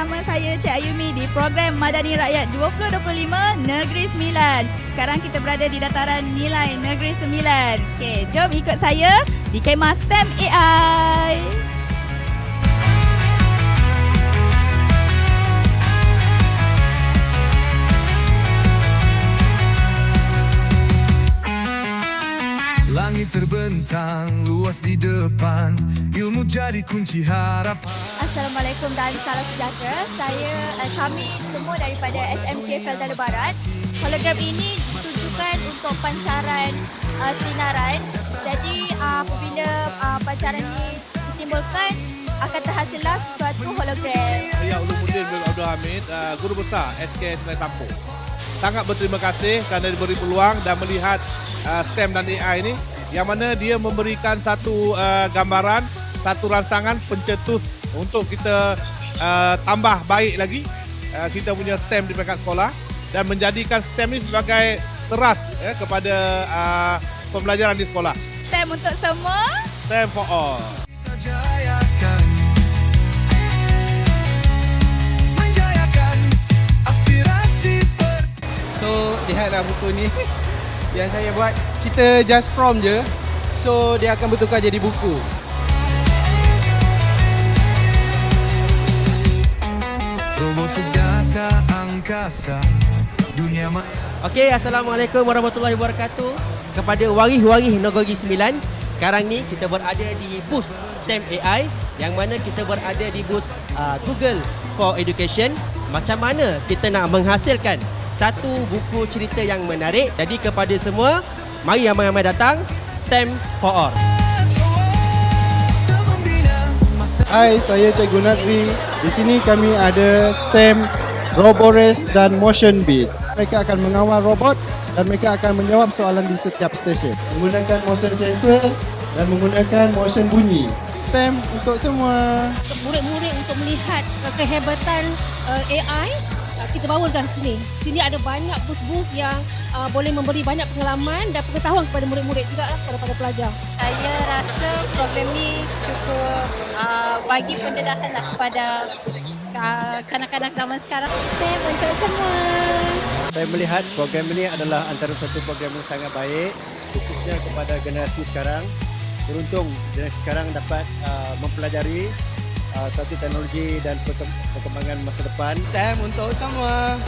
bersama saya Cik Ayumi di program Madani Rakyat 2025 Negeri Sembilan. Sekarang kita berada di dataran nilai Negeri Sembilan. Okey, jom ikut saya di kemah STEM AI. Terbentang luas di depan Ilmu jadi kunci harap Assalamualaikum dan salam sejahtera. Saya uh, kami semua daripada SMK Felda Barat. Hologram ini ditujukan untuk pancaran uh, sinaran. Jadi uh, apabila uh, pancaran ini ditimbulkan akan terhasillah sesuatu hologram. Saya Ulumuddin bin Abdul Hamid, uh, Guru Besar SK Sungai Tampur. Sangat berterima kasih kerana diberi peluang dan melihat uh, STEM dan AI ini yang mana dia memberikan satu uh, gambaran, satu rancangan pencetus untuk kita uh, tambah baik lagi uh, kita punya STEM di peringkat sekolah dan menjadikan STEM ini sebagai teras ya, kepada uh, pembelajaran di sekolah. STEM untuk semua. STEM for all. So lihatlah buku ni yang saya buat kita just prompt je so dia akan bertukar jadi buku. Robot data angkasa Dunia ma- Okey, Assalamualaikum warahmatullahi wabarakatuh. Kepada warih-warih Negeri Sembilan, sekarang ni kita berada di bus STEM AI yang mana kita berada di bus uh, Google for Education. Macam mana kita nak menghasilkan satu buku cerita yang menarik. Jadi kepada semua, mari ramai-ramai datang STEM for All. Hai, saya Cikgu Nazri. Di sini kami ada STEM, Robores dan Motion Beat. Mereka akan mengawal robot dan mereka akan menjawab soalan di setiap stesen. Menggunakan motion sensor dan menggunakan motion bunyi. STEM untuk semua. murid-murid untuk melihat kehebatan uh, AI uh, kita bangunkan sini. Sini ada banyak booth-booth yang uh, boleh memberi banyak pengalaman dan pengetahuan kepada murid-murid juga lah, kepada para pelajar. Saya rasa program ni cukup uh, bagi pendedahan lah kepada uh, kanak-kanak zaman sekarang. STEM untuk semua. Saya melihat program ini adalah antara satu program yang sangat baik khususnya kepada generasi sekarang. Beruntung generasi sekarang dapat uh, mempelajari uh, satu teknologi dan perkembangan masa depan STEM untuk semua.